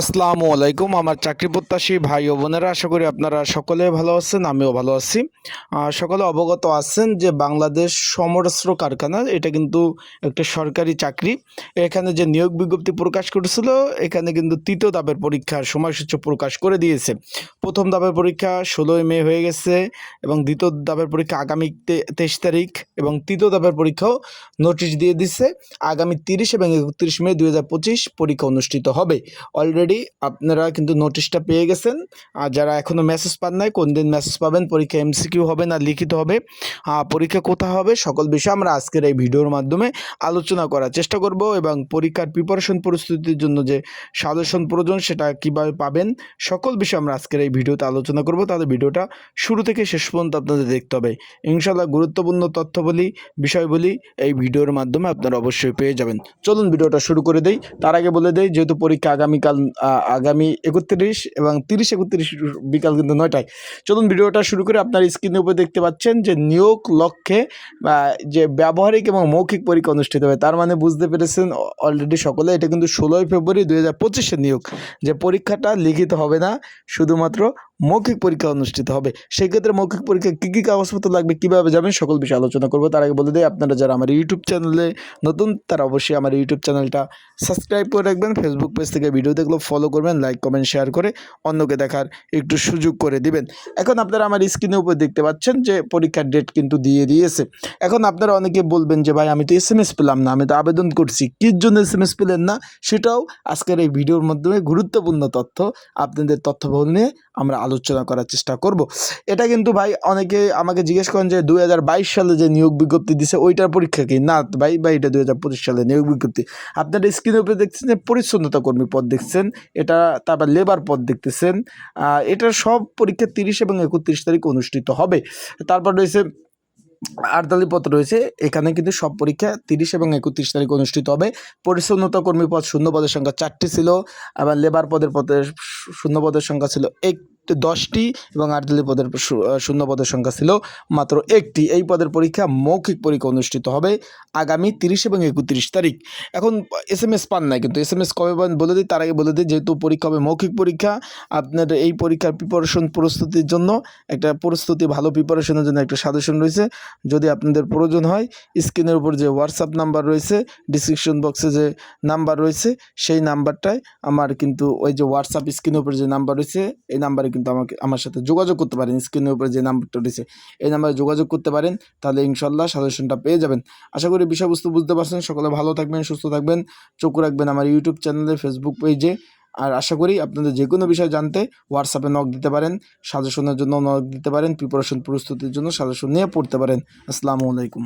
আসসালামু আলাইকুম, আমার চাকরি প্রত্যাশী ভাই ও বোনেরা, আশা করি আপনারা সকলে ভালো আছেন, আমিও ভালো আছি। সকলে অবগত আছেন যে বাংলাদেশ সমরাস্ত্র কারখানা, এটা কিন্তু একটা সরকারি চাকরি। এখানে যে নিয়োগ বিজ্ঞপ্তি প্রকাশ করেছিল, এখানে কিন্তু তৃতীয় ধাপের পরীক্ষার সময়সূচি প্রকাশ করে দিয়েছে। প্রথম ধাপের পরীক্ষা ষোলোই মে হয়ে গেছে এবং দ্বিতীয় ধাপের পরীক্ষা আগামী তেইশ তারিখ এবং তৃতীয় ধাপের পরীক্ষাও নোটিশ দিয়ে দিচ্ছে আগামী তিরিশ এবং একত্রিশ মে দুই হাজার পঁচিশ পরীক্ষা অনুষ্ঠিত হবে। অলরেডি আপনারা কিন্তু নোটিশটা পেয়ে গেছেন। আর যারা এখনও মেসেজ পান নাই, কোন দিন মেসেজ পাবেন, পরীক্ষা এমসিকিউ হবে না, লিখিত হবে। পরীক্ষা কোথা হবে, সকল বিষয় আমরা আজকের এই ভিডিওর মাধ্যমে আলোচনা করার চেষ্টা করব এবং পরীক্ষার প্রিপারেশন প্রস্তুতির জন্য যে সাজেশন প্রয়োজন, সেটা কীভাবে পাবেন, সকল বিষয় আমরা আজকের এই ভিডিওতে আলোচনা করব, তাহলে ভিডিওটা শুরু থেকে শেষ পর্যন্ত আপনাদের দেখতে হবে। ইনশাল্লাহ গুরুত্বপূর্ণ তথ্য বলি বিষয় বলি এই ভিডিওর মাধ্যমে আপনারা অবশ্যই পেয়ে যাবেন। চলুন ভিডিওটা শুরু করে দেই। তার আগে বলে দেই, যেহেতু পরীক্ষা আগামীকাল আগামী একত্রিশ এবং তিরিশ একত্রিশ বিকাল কিন্তু নয়টায়। চলুন ভিডিওটা শুরু করে আপনার স্ক্রিনের উপর দেখতে পাচ্ছেন যে নিয়োগ লক্ষ্যে যে ব্যবহারিক এবং মৌখিক পরীক্ষা অনুষ্ঠিত হবে, তার মানে বুঝতে পেরেছেন অলরেডি সকলে, এটা কিন্তু ষোলোই ফেব্রুয়ারি দুই হাজার নিয়োগ। যে পরীক্ষাটা লিখিত হবে না, শুধুমাত্র মাত্র মৌখিক পরীক্ষা অনুষ্ঠিত হবে। সেক্ষেত্রে মৌখিক পরীক্ষা কী কী কাগজপত্র লাগবে, কীভাবে যাবেন সকল বিষয়ে আলোচনা করব। তার আগে বলে দিই, আপনারা যারা আমার ইউটিউব চ্যানেলে নতুন, তারা অবশ্যই আমার ইউটিউব চ্যানেলটা সাবস্ক্রাইব করে রাখবেন। ফেসবুক পেজ থেকে ভিডিও দেখলেও ফলো করবেন লাইক কমেন্ট শেয়ার করে অন্যকে দেখার একটু সুযোগ করে দিবেন। এখন আপনারা আমার স্ক্রিনের উপর দেখতে পাচ্ছেন যে পরীক্ষার ডেট কিন্তু দিয়ে দিয়েছে। এখন আপনারা অনেকে বলবেন যে, ভাই, আমি তো এস এম এস পেলাম না, আমি তো আবেদন করছি। কির জন্য এস এম এস পেলেন না? সেটাও আজকের এই ভিডিওর মাধ্যমে গুরুত্বপূর্ণ তথ্য। আপনাদের তথ্যবহল নিয়ে আমরা আলোচনা করার চেষ্টা করব। এটা কিন্তু ভাই অনেকে আমাকে জিজ্ঞেস করেন যে দুই হাজার বাইশ সালে যে নিয়োগ বিজ্ঞপ্তি দিছে, ওইটার পরীক্ষা কি? না ভাই ভাই এটা দুই হাজার পঁচিশ সালে নিয়োগ বিজ্ঞপ্তি। আপনারা স্ক্রিনের উপরে দেখছেন যে পরিচ্ছন্নতা কর্মী পদ দেখছেন, এটা তারপর লেবার পদ দেখতেছেন এটার সব পরীক্ষা তিরিশ এবং একত্রিশ তারিখ অনুষ্ঠিত হবে। তারপর রয়েছে আটদালি পদ রয়েছে, এখানে কিন্তু সব পরীক্ষা তিরিশ এবং একত্রিশ তারিখ অনুষ্ঠিত হবে। পরিচ্ছন্নতা কর্মী পদ শূন্য পদের সংখ্যা চারটি ছিল, আবার লেবার পদের পদের শূ- শূন্য পদের সংখ্যা ছিল এক, দশটি এবং আটদালি পদের শূন্য পদের সংখ্যা ছিল মাত্র একটি। এই পদের পরীক্ষা মৌখিক পরীক্ষা অনুষ্ঠিত হবে আগামী তিরিশ এবং একত্রিশ তারিখ। এখন এস এম এস পান নাই, কিন্তু এস এম এস কবে পান বলে দিই, তার আগে বলে দিই, যেহেতু পরীক্ষা হবে মৌখিক পরীক্ষা, আপনার এই পরীক্ষার প্রিপারেশন প্রস্তুতির জন্য একটা প্রস্তুতি, ভালো প্রিপারেশনের জন্য একটা সাজেশন রয়েছে। যদি আপনাদের প্রয়োজন হয়, স্ক্রিনের উপর যে হোয়াটসঅ্যাপ নাম্বার রয়েছে ডিসক্রিপশন বক্সে যে নাম্বার রয়েছে, সেই নাম্বারটায় আমার কিন্তু ওই যে হোয়াটসঅ্যাপ স্ক্রিনের উপর যে নাম্বার রয়েছে, এই নাম্বারে কিন্তু আমাকে, আমার সাথে যোগাযোগ করতে পারেন। স্ক্রিনের উপরে যে নাম্বারটা রয়েছে, এই নাম্বারে যোগাযোগ করতে পারেন, তাহলে ইনশাল্লাহ সাজেশনটা পেয়ে যাবেন। আশা করি বিষয়বস্তু বুঝতে পারছেন। সকলে ভালো থাকবেন, সুস্থ থাকবেন। চোখ রাখবেন আমার ইউটিউব চ্যানেলে ফেসবুক পেজে আর আশা করি আপনাদের যে কোনো বিষয় জানতে হোয়াটসঅ্যাপে নক দিতে পারেন সাজেশনের জন্য নক দিতে পারেন প্রিপারেশন প্রস্তুতির জন্য সাজেশন নিয়ে পড়তে পারেন। আসসালামু আলাইকুম।